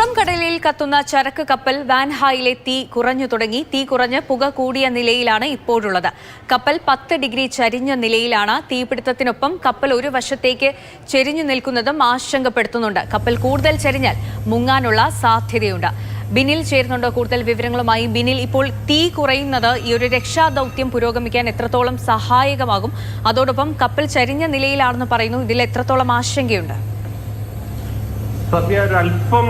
പുറം കടലിൽ കത്തുന്ന ചരക്ക് കപ്പൽ വാൻഹായിലെ തീ കുറഞ്ഞു തുടങ്ങി. തീ കുറഞ്ഞ് പുക കൂടിയ നിലയിലാണ് ഇപ്പോഴുള്ളത്. കപ്പൽ പത്ത് ഡിഗ്രി ചരിഞ്ഞ നിലയിലാണ്. തീപിടുത്തത്തിനൊപ്പം കപ്പൽ ഒരു വശത്തേക്ക് ചെരിഞ്ഞു നിൽക്കുന്നതും ആശങ്കപ്പെടുത്തുന്നുണ്ട്. കപ്പൽ കൂടുതൽ ചരിഞ്ഞാൽ മുങ്ങാനുള്ള സാധ്യതയുണ്ട്. ബിനിൽ ചേരുന്നുണ്ട് കൂടുതൽ വിവരങ്ങളുമായി? ബിനിൽ ഇപ്പോൾ തീ കുറയുന്നത് ഈ ഒരു രക്ഷാദൗത്യം പുരോഗമിക്കാൻ എത്രത്തോളം സഹായകമാകും? അതോടൊപ്പം കപ്പൽ ചരിഞ്ഞ നിലയിലാണെന്ന് പറയുന്നു. ഇതിൽ എത്രത്തോളം ആശങ്കയുണ്ട്? സത്യ ഒരല്പം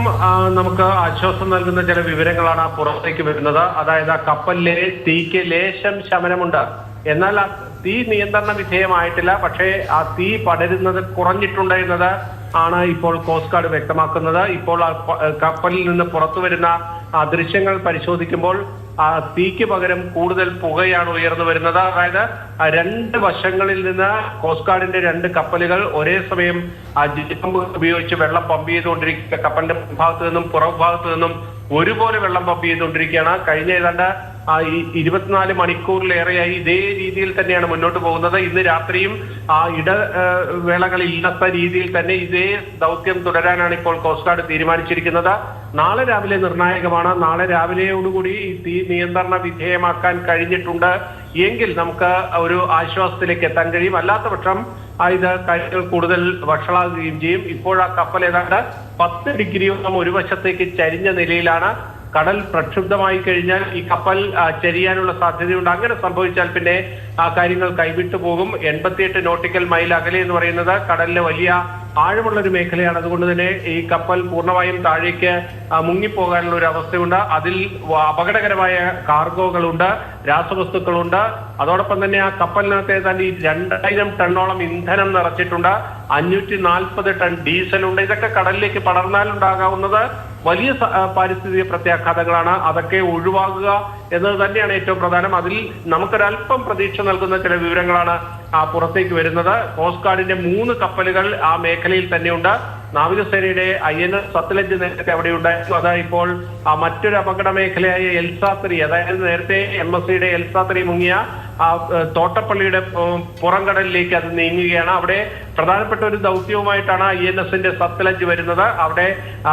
നമുക്ക് ആശ്വാസം നൽകുന്ന ചില വിവരങ്ങളാണ് പുറത്തേക്ക് വരുന്നത്. അതായത് ആ കപ്പലിലെ തീക്ക് ലേശം ശമനമുണ്ട്. എന്നാൽ ആ തീ നിയന്ത്രണ വിധേയമായിട്ടില്ല. പക്ഷേ ആ തീ പടരുന്നത് കുറഞ്ഞിട്ടുണ്ട് എന്നത് ആണ് ഇപ്പോൾ കോസ്റ്റ് ഗാർഡ് വ്യക്തമാക്കുന്നത്. ഇപ്പോൾ കപ്പലിൽ നിന്ന് പുറത്തു വരുന്ന ആ ദൃശ്യങ്ങൾ പരിശോധിക്കുമ്പോൾ ആ തീക്ക് പകരം കൂടുതൽ പുകയാണ് ഉയർന്നു വരുന്നത്. അതായത് രണ്ട് വശങ്ങളിൽ നിന്ന് കോസ്റ്റ് ഗാർഡിന്റെ രണ്ട് കപ്പലുകൾ ഒരേ സമയം ആ ജിപ്പമ്പ് ഉപയോഗിച്ച് വെള്ളം പമ്പ് ചെയ്തുകൊണ്ടിരിക്കുക. കപ്പലിന്റെ ഭാഗത്തു നിന്നും പുറം ഭാഗത്തു നിന്നും ഒരുപോലെ വെള്ളം പമ്പ് ചെയ്തുകൊണ്ടിരിക്കുകയാണ്. കഴിഞ്ഞ ഏതാണ്ട് ആ ഈ ഇരുപത്തിനാല് മണിക്കൂറിലേറെയായി ഇതേ രീതിയിൽ തന്നെയാണ് മുന്നോട്ട് പോകുന്നത്. ഇന്ന് രാത്രിയും ആ ഇട വേളകളില്ലാത്ത രീതിയിൽ തന്നെ ഇതേ ദൗത്യം തുടരാനാണ് ഇപ്പോൾ കോസ്റ്റ് ഗാർഡ് തീരുമാനിച്ചിരിക്കുന്നത്. നാളെ രാവിലെ നിർണായകമാണ്. നാളെ രാവിലെയോടുകൂടി ഈ തീ നിയന്ത്രണ വിധേയമാക്കാൻ കഴിഞ്ഞിട്ടുണ്ട്. എങ്കിൽ നമുക്ക് ഒരു ആശ്വാസത്തിലേക്ക് എത്താൻ കഴിയും. അല്ലാത്ത പക്ഷം ആ ഇത് കാര്യങ്ങൾ കൂടുതൽ വഷളാകുകയും ചെയ്യും. ഇപ്പോൾ ആ കപ്പൽ ഏതാണ്ട് പത്ത് ഡിഗ്രിയോളം ഒരു വശത്തേക്ക് ചരിഞ്ഞ നിലയിലാണ്. കടൽ പ്രക്ഷുബ്ധമായി കഴിഞ്ഞാൽ ഈ കപ്പൽ ചരിയാനുള്ള സാധ്യതയുണ്ട്. അങ്ങനെ സംഭവിച്ചാൽ പിന്നെ ആ കാര്യങ്ങൾ കൈവിട്ടു പോകും. എൺപത്തിയെട്ട് നോട്ടിക്കൽ മൈൽ അകലെ എന്ന് പറയുന്നത് കടലിലെ വലിയ ആഴമുള്ള ഒരു മേഖലയാണ്. അതുകൊണ്ട് തന്നെ ഈ കപ്പൽ പൂർണമായും താഴേക്ക് മുങ്ങിപ്പോകാനുള്ള ഒരു അവസ്ഥയുണ്ട്. അതിൽ അപകടകരമായ കാർഗോകളുണ്ട് രാസവസ്തുക്കളുണ്ട്. അതോടൊപ്പം തന്നെ ആ കപ്പലിനകത്ത് തന്നെ ഈ രണ്ടായിരം ടണ്ണോളം ഇന്ധനം നിറച്ചിട്ടുണ്ട്. അഞ്ഞൂറ്റി നാൽപ്പത് ടൺ ഡീസലുണ്ട്. ഇതൊക്കെ കടലിലേക്ക് പടർന്നാൽ ഉണ്ടാകാവുന്നത് വലിയ പാരിസ്ഥിതിക പ്രത്യാഘാതങ്ങളാണ് അതൊക്കെ ഒഴിവാക്കുക എന്നത് തന്നെയാണ് ഏറ്റവും പ്രധാനം. അതിൽ നമുക്കൊരല്പം പ്രതീക്ഷ നൽകുന്ന ചില വിവരങ്ങളാണ് പുറത്തേക്ക് വരുന്നത്. കോസ്റ്റ് ഗാർഡിന്റെ മൂന്ന് കപ്പലുകൾ ആ മേഖലയിൽ തന്നെയുണ്ട്. നാവികസേനയുടെ ഐ എൻ എസ് സത്ലജ് നേരത്തെ അവിടെ ഉണ്ടായിരുന്നു അതാ ഇപ്പോൾ ആ, മറ്റൊരു അപകട മേഖലയായ എൽസാത്രി അതായത് നേരത്തെ എം എസ് സിയുടെ എൽസാത്രി മുങ്ങിയ ആ തോട്ടപ്പള്ളിയുടെ പുറംകടലിലേക്ക് അത് നീങ്ങുകയാണ്. അവിടെ പ്രധാനപ്പെട്ട ഒരു ദൗത്യവുമായിട്ടാണ് ഐ എൻ എസിന്റെ സത്ലജ് വരുന്നത്. അവിടെ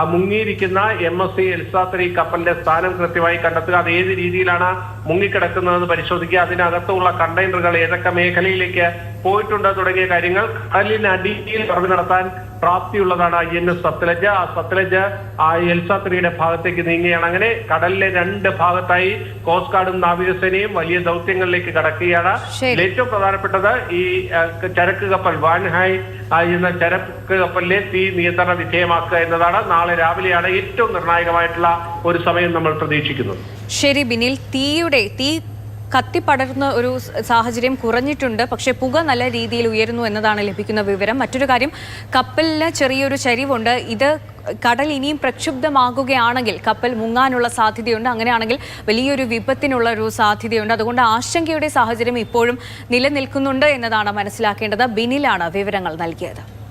മുങ്ങിയിരിക്കുന്ന M S C Elsa three കപ്പലിന്റെ സ്ഥാനം കൃത്യമായി കണ്ടെത്തുക. അത് ഏത് രീതിയിലാണ് മുങ്ങിക്കിടക്കുന്നതെന്ന് പരിശോധിക്കുക. അതിനകത്തുള്ള കണ്ടെയ്നറുകൾ ഏതൊക്കെ മേഖലയിലേക്ക് പോയിട്ടുണ്ട് തുടങ്ങിയ കാര്യങ്ങൾ? കടലിനടിയിൽ പറഞ്ഞു നടത്താൻ പ്രാപ്തിയുള്ളതാണ് ഐ എൻ എസ് സത്ലജ്. ആ സത്ലജ് ആ എൽസാത്രിയുടെ ഭാഗത്തേക്ക് നീങ്ങുകയാണ്. അങ്ങനെ കടലിലെ രണ്ട് ഭാഗത്തായി കോസ്റ്റ് ഗാർഡും നാവികസേനയും വലിയ ദൗത്യങ്ങളിലേക്ക് കടക്കുകയാണ്. ഏറ്റവും പ്രധാനപ്പെട്ടത് ഈ ചരക്ക് കപ്പൽ വാൻഹായ് എന്ന ചരക്ക് കപ്പലിലെ തീ നിയന്ത്രണ വിധേയമാക്കുക എന്നതാണ് നാളെ രാവിലെയാണ് ഏറ്റവും നിർണായകമായിട്ടുള്ള ഒരു സമയം നമ്മൾ പ്രതീക്ഷിക്കുന്നത്. ശരി ബിനിൽ. തീയുടെ തീ കത്തിപ്പടർന്ന ഒരു സാഹചര്യം കുറഞ്ഞിട്ടുണ്ട്. പക്ഷേ പുക നല്ല രീതിയിൽ ഉയരുന്നു എന്നതാണ് ലഭിക്കുന്ന വിവരം. മറ്റൊരു കാര്യം കപ്പലിന് ചെറിയൊരു ചരിവുണ്ട്. ഇത് കടൽ ഇനിയും പ്രക്ഷുബ്ധമാകുകയാണെങ്കിൽ കപ്പൽ മുങ്ങാനുള്ള സാധ്യതയുണ്ട്. അങ്ങനെയാണെങ്കിൽ വലിയൊരു വിപത്തിനുള്ള ഒരു സാധ്യതയുണ്ട്. അതുകൊണ്ട് ആശങ്കയുടെ സാഹചര്യം ഇപ്പോഴും നിലനിൽക്കുന്നുണ്ട് എന്നതാണ് മനസ്സിലാക്കേണ്ടത്. ബിനിലാണ് വിവരങ്ങൾ നൽകിയത്.